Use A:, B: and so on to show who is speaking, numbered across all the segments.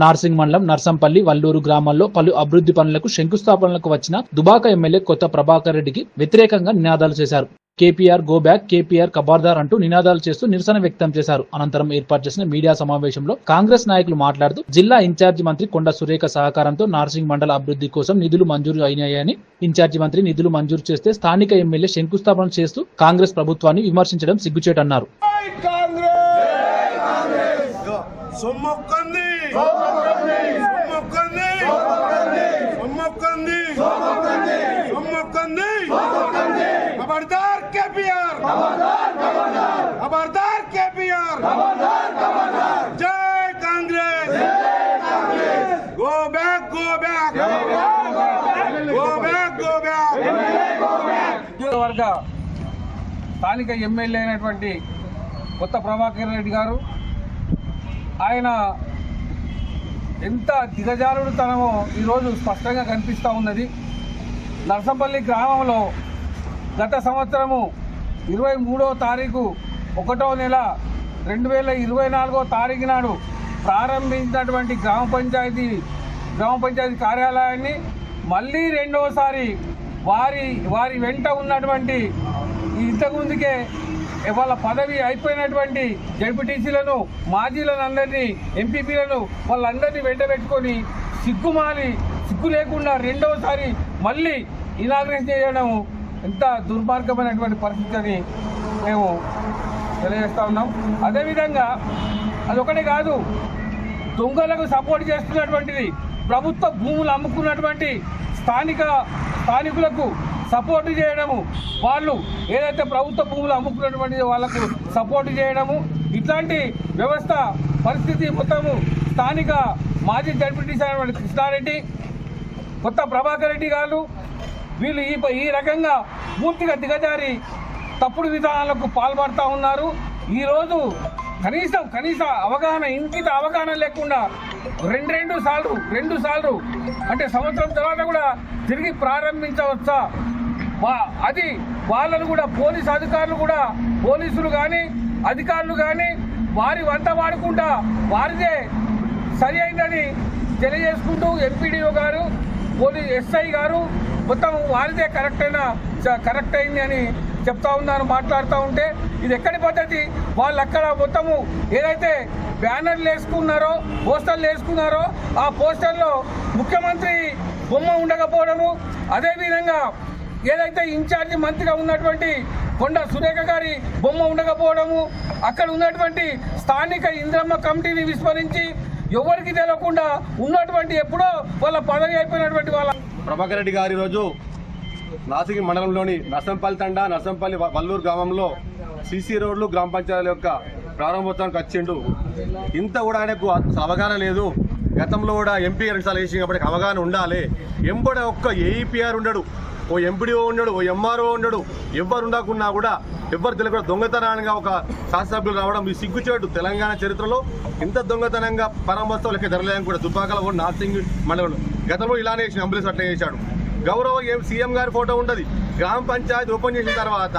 A: నార్సింగ్ మండలం నర్సంపల్లి వల్లూరు గ్రామాల్లో పలు అభివృద్ధి పనులకు శంకుస్థాపనలకు వచ్చిన దుబాక ఎమ్మెల్యే కొత్త ప్రభాకర్ రెడ్డికి వ్యతిరేకంగా నినాదాలు చేశారు. కేపీఆర్ గో బ్యాక్ కేపీఆర్ కబార్దార్ అంటూ నినాదాలు చేస్తూ నిరసన వ్యక్తం చేశారు. అనంతరం ఏర్పాటు చేసిన మీడియా సమావేశంలో కాంగ్రెస్ నాయకులు మాట్లాడుతూ జిల్లా ఇన్ఛార్జి మంత్రి కొండ సురేఖ సహకారంతో నార్సింగ్ మండల అభివృద్ధి కోసం నిధులు మంజూరు అయినాయని ఇన్ఛార్జి మంత్రి నిధులు మంజూరు చేస్తే స్థానిక ఎమ్మెల్యే శంకుస్థాపన చేస్తూ కాంగ్రెస్ ప్రభుత్వాన్ని విమర్శించడం సిగ్గుచేటన్నారు.
B: సొమ్మొక్కంది సొమ్మొక్కంది సొమ్మొక్కంది సొమ్మొక్కంది ఖబర్దార్ కేపీఆర్. ఖబర్దార్ కేపీఆర్. జై Congress. Go back go back. Go back go back.
C: వర్గ స్థానిక ఎమ్మెల్యే అయినటువంటి కొత్త ప్రభాకర్ రెడ్డి గారు ఆయన ఎంత దిగజారుడుతనమో ఈరోజు స్పష్టంగా కనిపిస్తూ ఉన్నది. నర్సంపల్లి గ్రామంలో గత సంవత్సరము ఇరవై మూడో తారీఖు ఒకటో నెల రెండు వేల ఇరవై నాలుగో తారీఖు నాడు ప్రారంభించినటువంటి గ్రామ పంచాయతీ గ్రామ పంచాయతీ కార్యాలయాన్ని మళ్ళీ రెండవసారి వారి వారి వెంట ఉన్నటువంటి ఇంతకుముందుకే వాళ్ళ పదవి అయిపోయినటువంటి జడ్పీటీసీలను మాజీలను అందరినీ ఎంపీపీలను వాళ్ళందరినీ వెంటబెట్టుకొని సిగ్గుమాలి సిగ్గు లేకుండా రెండవసారి మళ్ళీ ఇనాగ్రేషన్ చేయడం ఎంత దుర్మార్గమైనటువంటి పరిస్థితి అని మేము తెలియజేస్తూ ఉన్నాం. అదేవిధంగా అదొకటే కాదు దొంగలకు సపోర్ట్ చేస్తున్నటువంటిది ప్రభుత్వ భూములు అమ్ముకున్నటువంటి స్థానిక స్థానికులకు సపోర్ట్ చేయడము. వాళ్ళు ఏదైతే ప్రభుత్వ భూములు అమ్ముకున్నటువంటి వాళ్ళకు సపోర్ట్ చేయడము. ఇట్లాంటి వ్యవస్థ పరిస్థితి మొత్తము స్థానిక మాజీ డెప్యూటీస్ అయినటువంటి కృష్ణారెడ్డి కొత్త ప్రభాకర్ రెడ్డి గారు వీళ్ళు ఈ ఈ రకంగా పూర్తిగా దిగజారి తప్పుడు విధానాలకు పాల్పడుతూ ఉన్నారు. ఈరోజు కనీసం కనీస అవగాహన ఇంకిత అవగాహన లేకుండా రెండు రెండు సార్లు రెండు సార్లు అంటే సంవత్సరం తర్వాత కూడా తిరిగి ప్రారంభించవచ్చా? అది వాళ్ళను కూడా పోలీస్ అధికారులు కూడా పోలీసులు కానీ అధికారులు కానీ వారి వంట వాడుకుంటా వారిదే సరి అయిందని తెలియజేసుకుంటూ ఎంపీడీఓ గారు పోలీస్ ఎస్ఐ గారు మొత్తం వారిదే కరెక్ట్ అయిన చ- కరెక్ట్ అయింది అని చెప్తా ఉన్నారు మాట్లాడుతూ ఉంటే. ఇది ఎక్కడి పద్ధతి? వాళ్ళు అక్కడ మొత్తము ఏదైతే బ్యానర్లు వేసుకున్నారో పోస్టర్లు వేసుకున్నారో ఆ పోస్టర్లో ముఖ్యమంత్రి బొమ్మ ఉండకపోవడము అదేవిధంగా ఏదైతే ఇన్ఛార్జి మంత్రిగా ఉన్నటువంటి కొండ సురేఖ గారి బొమ్మ ఉండకపోవడము అక్కడ ఉన్నటువంటి స్థానిక ఇంద్రమ్మ కమిటీని విస్మరించి ఎవరికి తెలియకుండా ఉన్నటువంటి ఎప్పుడో వాళ్ళ పదవి అయిపోయినటువంటి వాళ్ళ
D: ప్రభాకర్ రెడ్డి గారు ఈరోజు నాసిక్ మండలంలోని నర్సంపల్లి తండ నర్సంపల్లి వల్లూరు గ్రామంలో సీసీ రోడ్లు గ్రామ పంచాయతీల యొక్క ప్రారంభోత్సవానికి వచ్చిండు. ఇంత కూడా ఆయనకు అవగాహన లేదు. గతంలో కూడా ఎంపీ రెండుసార్లు వేసి కాబట్టి అవగాహన ఉండాలి. ఎంబడ ఒక్క ఏఈపీఆర్ ఉండడు. ఓ ఎంపీడీఓ ఉండడు ఓ ఎంఆర్ఓ ఉండడు. ఎవ్వరు ఉండకున్నా కూడా ఎవ్వరు తెలియకుండా దొంగతనానికి ఒక శాసనసభ్యులు రావడం ఈ సిగ్గుచేటు తెలంగాణ చరిత్రలో. ఇంత దొంగతనంగా పరామర్శం లెక్క జరగలేదని కూడా దుబ్బాకల కూడా నార్సింగ్ మండలం గతంలో ఇలానే చేసిన అంబులెన్స్ అట్లా చేశాడు. గౌరవ ఏం సీఎం గారి ఫోటో ఉండదు. గ్రామ పంచాయతీ ఓపెన్ చేసిన తర్వాత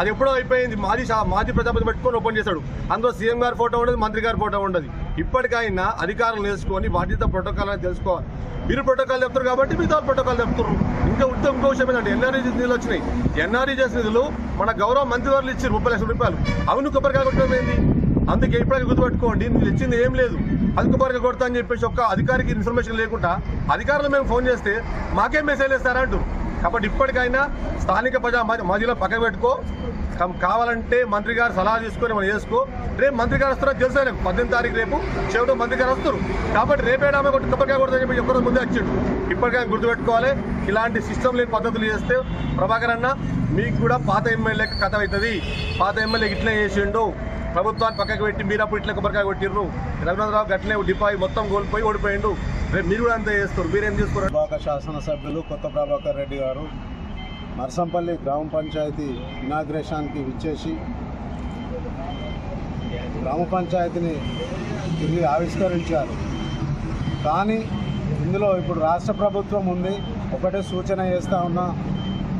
D: అది ఎప్పుడో అయిపోయింది. మాజీ మాజీ ప్రజాపతి పెట్టుకొని ఓపెన్ చేశాడు. అందులో సీఎం గారి ఫోటో ఉండదు మంత్రి గారి ఫోటో ఉండదు. ఇప్పటికైనా అధికారులు వేసుకొని బాధ్యత ప్రోటోకాల్ అని తెలుసుకోవాలి. మీరు ప్రోటోకాల్ చెప్తారు కాబట్టి మిగతా ప్రోటోకాల్ చెప్తున్నారు. ఇంకా ఉత్తమ ఇంకో విషయం ఏంటంటే ఎన్ఆర్ఈ నిధులు వచ్చినాయి. ఎన్ఆర్ఈ చేసిన నిధులు మన గౌరవ మంత్రివర్లు ఇచ్చారు ముప్పై లక్షల రూపాయలు. అవును కొబ్బరికాయ కొట్టడం అందుకే ఇప్పటికీ గుర్తుపెట్టుకోండి నువ్వు ఇచ్చింది ఏం లేదు. అది కొబ్బరికాయ కొడతా అని చెప్పేసి ఒక్క అధికారికి ఇన్ఫర్మేషన్ లేకుండా అధికారులు మేము ఫోన్ చేస్తే మాకేం మెసేజ్ ఇస్తారంటూ కాబట్టి ఇప్పటికైనా స్థానిక ప్రజా మధ్య- మధ్యలో పక్కన పెట్టుకో. కావాలంటే మంత్రి గారు సలహా తీసుకొని మనం చేసుకో. రేపు మంత్రి గారు వస్తారో తెలుసు ఆయనకు. పద్దెనిమిది తారీఖు రేపు చెవిటో మంత్రి గారు వస్తారు. కాబట్టి రేపేడా ఆమె కొట్టి కొబ్బరికాయ కొడతాని చెప్పి ఒక్కరోజు ముందే వచ్చిండు ఇప్పటికైనా గుర్తుపెట్టుకోవాలి. ఇలాంటి సిస్టమ్ లేని పద్ధతులు చేస్తే ప్రభాకర్ అన్న మీకు కూడా పాత ఎమ్మెల్యేకి కథ అవుతుంది. పాత ఎమ్మెల్యే ఇట్లా చేసిండు. ప్రభుత్వాన్ని పక్కకు పెట్టి మీరు అప్పుడు ఇట్లా కొబ్బరికాయ కొట్టిర్రు. రఘునాథరావు గట్లే డిపాయి మొత్తం కోల్పోయి ఓడిపోయిండు. రేపు మీరు కూడా అంతే చేస్తారు. మీరేం చేసుకోరు
E: ప్రభాకర్ శాసనసభ్యులు కొత్త ప్రభాకర్ రెడ్డి గారు నర్సంపల్లి గ్రామ పంచాయతీ ఇనాగ్రేషన్కి విచ్చేసి గ్రామ పంచాయతీని తిరిగి ఆవిష్కరించారు. కానీ ఇందులో ఇప్పుడు రాష్ట్ర ప్రభుత్వం ఉంది. ఒకటే సూచన చేస్తూ ఉన్నా.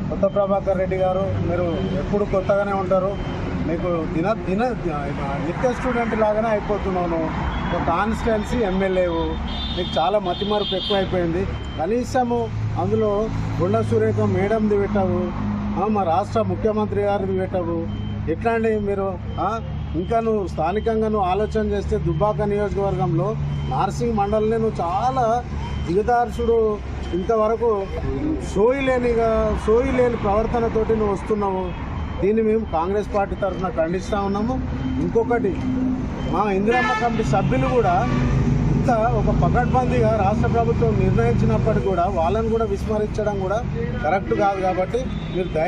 E: కొత్త ప్రభాకర్ రెడ్డి గారు మీరు ఎప్పుడు కొత్తగానే ఉంటారు. నీకు దిన దిన నిత్య స్టూడెంట్ లాగానే అయిపోతున్నాను. ఒక కాన్స్టిట్యున్సీ ఎమ్మెల్యేవు నీకు చాలా మతిమరుపు ఎక్కువైపోయింది. కనీసము అందులో గుండ సురేఖ మేడంది పెట్టవు. మా రాష్ట్ర ముఖ్యమంత్రి గారిది ఎట్లా అండి మీరు ఇంకా నువ్వు స్థానికంగా నువ్వు ఆలోచన చేస్తే దుబ్బాక నియోజకవర్గంలో నార్సింగ్ మండలిని నువ్వు చాలా దిగదార్చుడు. ఇంతవరకు సోయి లేనిగా సోయి లేని ప్రవర్తనతోటి నువ్వు వస్తున్నావు. దీన్ని మేము కాంగ్రెస్ పార్టీ తరఫున ఖండిస్తూ ఉన్నాము. ఇంకొకటి మా ఇందిరమ్మ కమిటీ సభ్యులు కూడా ఇంత ఒక పకడ్బందీగా రాష్ట్ర ప్రభుత్వం నిర్ణయించినప్పటికీ కూడా వాళ్ళని కూడా విస్మరించడం కూడా కరెక్ట్ కాదు కాబట్టి మీరు